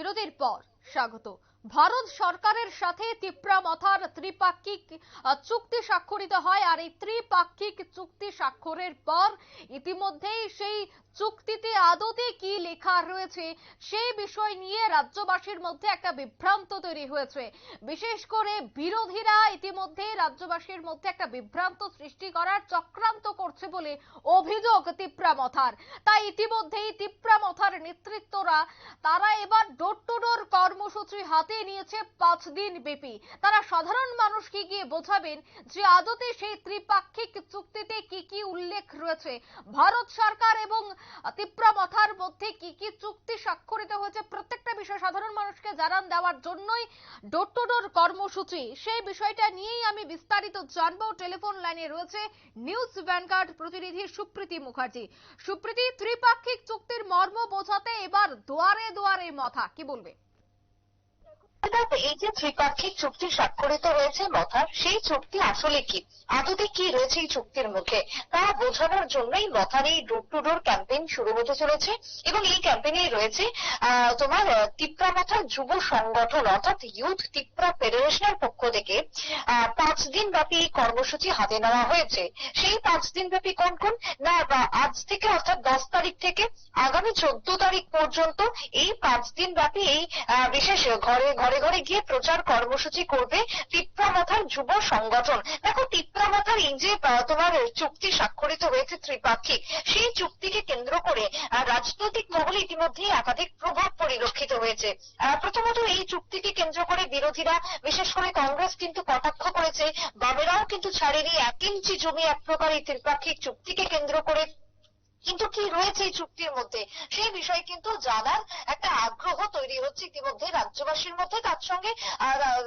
বিরতির পর স্বাগত। ভারত সরকারের সাথে তিপ্রা মথার ত্রিপাক্ষিক চুক্তি স্বাক্ষরিত হয়। আর এই ত্রিপাক্ষিক চুক্তি স্বাক্ষরের পর ইতিমধ্যেই সেই চুক্তিতে আদতে কি লেখা রয়েছে সেই বিষয় নিয়ে রাজ্যবাসীর মধ্যে একটা বিভ্রান্ত তৈরি হয়েছে। বিশেষ করে বিরোধীরা ইতিমধ্যে রাজ্যবাসীর মধ্যে একটা বিভ্রান্ত সৃষ্টি করার চক্রান্ত করছে বলে অভিযোগ তিপ্রা মথার। তাই ইতিমধ্যেই তিপ্রা মথার নেতৃত্বরা, তারা এবার ডোর টু কর্মসূচি হাতে নিয়েছে পাঁচ দিন ব্যাপী। তারা সাধারণ মানুষকে গিয়ে বোঝাবেন যে আদতে সেই ত্রিপাক্ষিক চুক্তিতে কি কি উল্লেখ রয়েছে। ভারত সরকার এবং তিপ্রা মথার মধ্যে কি কি চুক্তি স্বাক্ষরিত হয়েছে, প্রত্যেকটা বিষয় সাধারণ মানুষকে জানান দেওয়ার জন্যই ডোর টু ডোর কর্মসূচি। সেই বিষয়টা নিয়েই আমি বিস্তারিত জানব। টেলিফোন লাইনে রয়েছে নিউজ ভ্যানগার্ড প্রতিনিধি সুপ্রীতি মুখার্জি। সুপ্রীতি, ত্রিপাক্ষিক চুক্তির মর্ম বোঝাতে এবার দুয়ারে দুয়ারে মাথা। কি বলবে? অর্থাৎ এই যে ত্রিপাক্ষিক চুক্তি স্বাক্ষরিত হয়েছে মথার, সেই চুক্তি আসলে কি? আদতে কি রয়েছে এই চুক্তির মুখে? তা বোঝানোর জন্যই মথার এই ডোর টু ডোর ক্যাম্পেইন শুরু হতে চলেছে এবং এই ক্যাম্পেইনে রয়েছে তোমার তিপ্রা মথার যুব সংগঠন, অর্থাৎ ইউথ তিপ্রা ফেডারেশনের পক্ষ থেকে পাঁচ দিন ব্যাপী এই কর্মসূচি হাতে নেওয়া হয়েছে। সেই পাঁচ দিন ব্যাপী কোন কোন? না আজ থেকে, অর্থাৎ দশ তারিখ থেকে, আগামী চোদ্দ তারিখ পর্যন্ত এই পাঁচ দিন ব্যাপী এই বিশেষ ঘরে ঘরে ঘরে গিয়ে প্রচার কর্মসূচি করবে তিপ্রা মাথার যুব সংগঠন। দেখো তিপ্রা মাথার এই যে তোমার চুক্তি স্বাক্ষরিত হয়েছে ত্রিপাক্ষিক, সেই চুক্তিকে কেন্দ্র করে রাজনৈতিক মহলে ইতিমধ্যেই একাধিক প্রভাব পরিলক্ষিত হয়েছে। প্রথমত এই চুক্তিকে কেন্দ্র করে বিরোধীরা, বিশেষ করে কংগ্রেস কিন্তু কটাক্ষ করেছে, বামেরাও কিন্তু ছাড়েনি। এক ইঞ্চি জমি এক প্রকার এই ত্রিপাক্ষিক চুক্তিকে কেন্দ্র করে কিন্তু কি রয়েছে এই চুক্তির মধ্যে? সেই বিষয়ে কিন্তু জানার একটা আগ্রহ তৈরি হচ্ছে ইতিমধ্যে রাজ্যবাসীর মধ্যে। তার সঙ্গে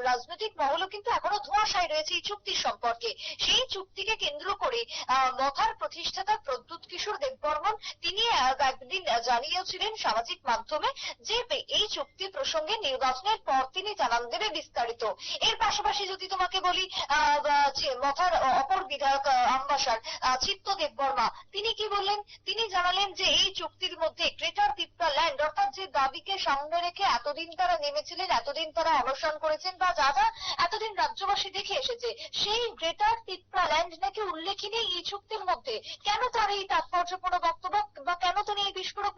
রাজনৈতিক মহলও কিন্তু এখনও ধোঁয়াশায় রয়েছে এই চুক্তির সম্পর্কে। সেই চুক্তিকে কেন্দ্র করে মথার প্রতিষ্ঠাতা প্রদ্যুৎ কিশোর দেববর্মন, তিনি একদিন জানিয়েছিলেন সামাজিক মাধ্যমে যে এই চুক্তি প্রসঙ্গে নির্বাচনের পর তিনি জানান দেবে বিস্তারিত। এর পাশাপাশি যদি তোমাকে বলি মথার অপর বিধায়ক আম্বাসার চিত্ত দেববর্মা, তিনি কি বললেন? তিনি জানালেন যে এই চুক্তির মধ্যে গ্রেটার ল্যান্ড অর্থাৎ যে দাবিকে সামনে রেখে এতদিন তারা নেমেছিলেন, এতদিন তারা অনশন করেছেন বা যা যা এতদিন রাজ্যবাসী দেখে এসেছে, সেই গ্রেটার তিপ্রা ল্যান্ড নাকি উল্লেখই নেই এই চুক্তির মধ্যে। কেন তার এই তাৎপর্যপূর্ণ বক্তব্য বা কেন তিনি এই বিস্ফোরক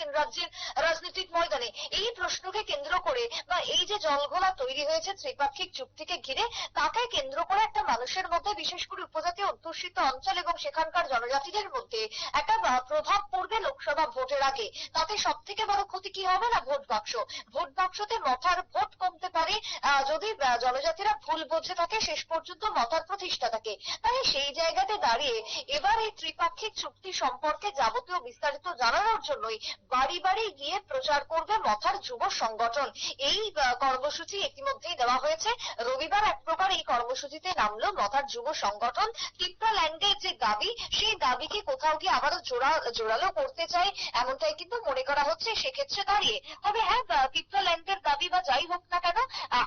করেছেন রাজ্যের রাজনৈতিক ময়দানে। এই প্রশ্নকে কেন্দ্র করে বা এই যে জলঘোলা তৈরি হয়েছে ত্রিপাক্ষিক চুক্তিকে ঘিরে, তাকে কেন্দ্র করে একটা মানুষের মধ্যে বিশেষ করে উপজাতি অধ্যুষিত অঞ্চল এবং সেখানকার জনজাতিদের মধ্যে একটা প্রভাব পড়বে লোকসভা ভোটের আগে। তাতে সব থেকে বড় ক্ষতি কি হবে না ভোট বাক্স? ভোট বাক্সতে মথার ভোট কমতে পারে যদি জনজাতিরা ভুল বোঝে থাকে, শেষ পর্যন্ত মথার প্রতিষ্ঠা থাকে। তাই সেই জায়গাতে দাঁড়িয়ে এবার এই ত্রিপাক্ষিক চুক্তি সম্পর্কে যাবতীয় বিস্তারিত জানানোর জন্যই বাড়ি বাড়ি গিয়ে প্রচার করবে মথার যুব সংগঠন। এই কর্মসূচি ইতিমধ্যেই দেওয়া হয়েছে। রবিবার এক প্রকার এই কর্মসূচিতে নামলো মথার যুব সংগঠন। ল্যান্ডের যে দাবি সেই দাবিকে কোথাও গিয়ে আবারও জোড়া জোরালো করতে চায় এমনটাই কিন্তু মনে করা হচ্ছে সেক্ষেত্রে দাঁড়িয়ে। তবে হ্যাঁ ল্যান্ডের দাবি বা যাই হোক না কেন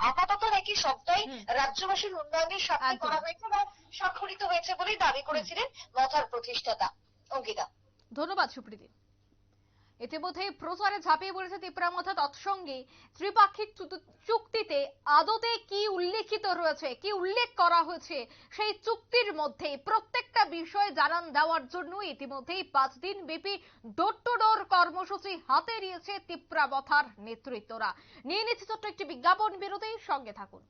আপাতত নাকি সবটাই রাজ্যবাসীর উন্নয়নের স্বার্থে করা হয়েছে বা স্বাক্ষরিত হয়েছে বলেই দাবি করেছিলেন মথার প্রতিষ্ঠাতা। অঙ্কিতা। ধন্যবাদ সুপ্রীতি। ইতিমধ্যেই প্রচারে ঝাঁপিয়ে পড়েছে তিপ্রামথা তৎসঙ্গে ত্রিপাক্ষিক চুক্তিতে আদতে কি উল্লেখিত রয়েছে, কি উল্লেখ করা হয়েছে, সেই চুক্তির মধ্যে প্রত্যেকটা বিষয় জানান দেওয়ার জন্য ইতিমধ্যেই পাঁচ দিন ব্যাপী ডোর টু ডোর কর্মসূচি হাতে নিয়েছে তিপ্রামথার নেতৃত্বরা। নিয়ে নিচ্ছে ছোট্ট একটি বিজ্ঞাপন, বিরতির সঙ্গে থাকুন।